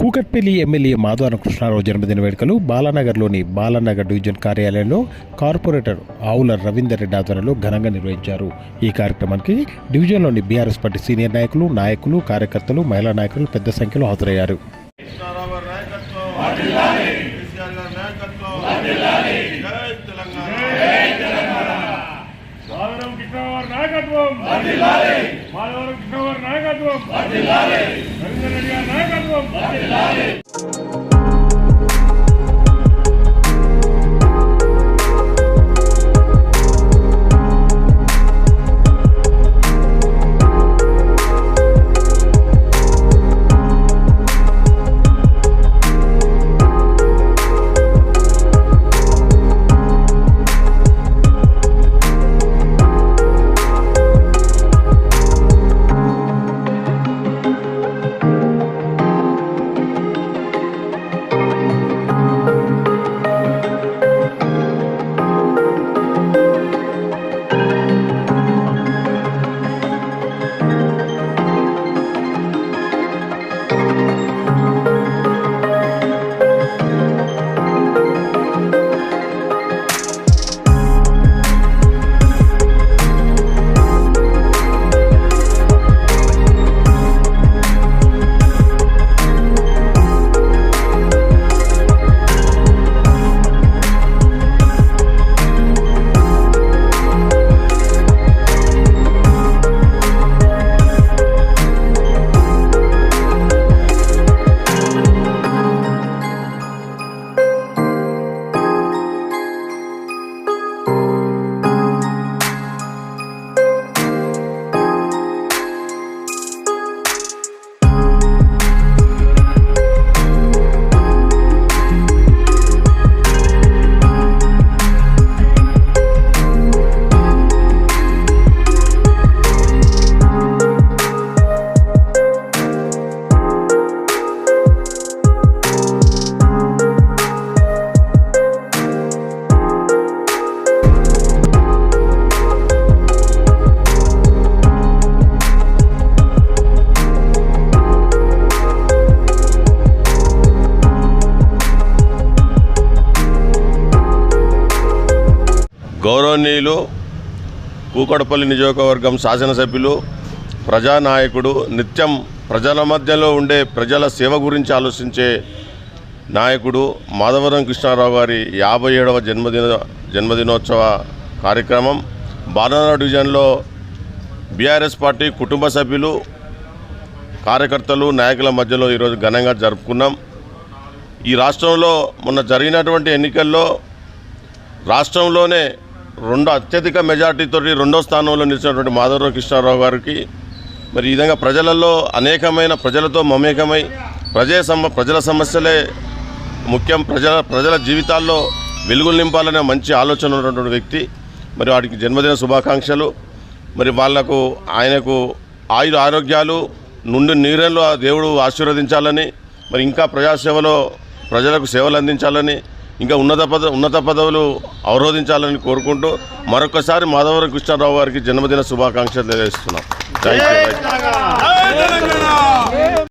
Kukatpally MLA మాధవన Krishnarao జన్మదిన వేడుకలు బాలానగర్లోని బాలానగర్ డివిజన్ కార్యాలయంలో కార్పొరేటర్ ఆవుల రవీందర్ రెడ్డి ఆధ్వర్యంలో ఘనంగా నిర్వహించారు. ఈ కార్యక్రమానికి డివిజన్లోని బీఆర్ఎస్ పార్టీ సీనియర్ నాయకులు నాయకులు కార్యకర్తలు మహిళా నాయకులు పెద్ద సంఖ్యలో హాజరయ్యారు. నాయకత్వం. కేసీఆర్ గౌరవనీయులు కూకడపల్లి నియోజకవర్గం శాసనసభ్యులు ప్రజానాయకుడు నిత్యం ప్రజల మధ్యలో ఉండే ప్రజల సేవ గురించి ఆలోచించే నాయకుడు మాధవరం కృష్ణారావు గారి యాభై ఏడవ జన్మదిన జన్మదినోత్సవ కార్యక్రమం. బాలనగర్ డివిజన్లో బీఆర్ఎస్ పార్టీ కుటుంబ సభ్యులు కార్యకర్తలు నాయకుల మధ్యలో ఈరోజు ఘనంగా జరుపుకున్నాం. ఈ రాష్ట్రంలో మొన్న జరిగినటువంటి ఎన్నికల్లో రాష్ట్రంలోనే రెండు అత్యధిక మెజార్టీతో రెండో స్థానంలో నిలిచినటువంటి మాధవరావు కృష్ణారావు గారికి మరి ఈ విధంగా ప్రజలలో అనేకమైన ప్రజలతో మమేకమై ప్రజే సమ ప్రజల సమస్యలే ముఖ్యం ప్రజల ప్రజల జీవితాల్లో వెలుగులు నింపాలనే మంచి ఆలోచన ఉన్నటువంటి వ్యక్తి. మరి వాడికి జన్మదిన శుభాకాంక్షలు. మరి వాళ్ళకు ఆయనకు ఆయుర ఆరోగ్యాలు నుండి నీరెల్లో ఆ దేవుడు ఆశీర్వదించాలని మరి ఇంకా ప్రజాసేవలో ప్రజలకు సేవలు అందించాలని ఇంకా ఉన్నత పద ఉన్నత పదవులు అవరోధించాలని కోరుకుంటూ మరొకసారి మాధవరం కృష్ణారావు గారికి జన్మదిన శుభాకాంక్షలు తెలియజేస్తున్నాం. Thank you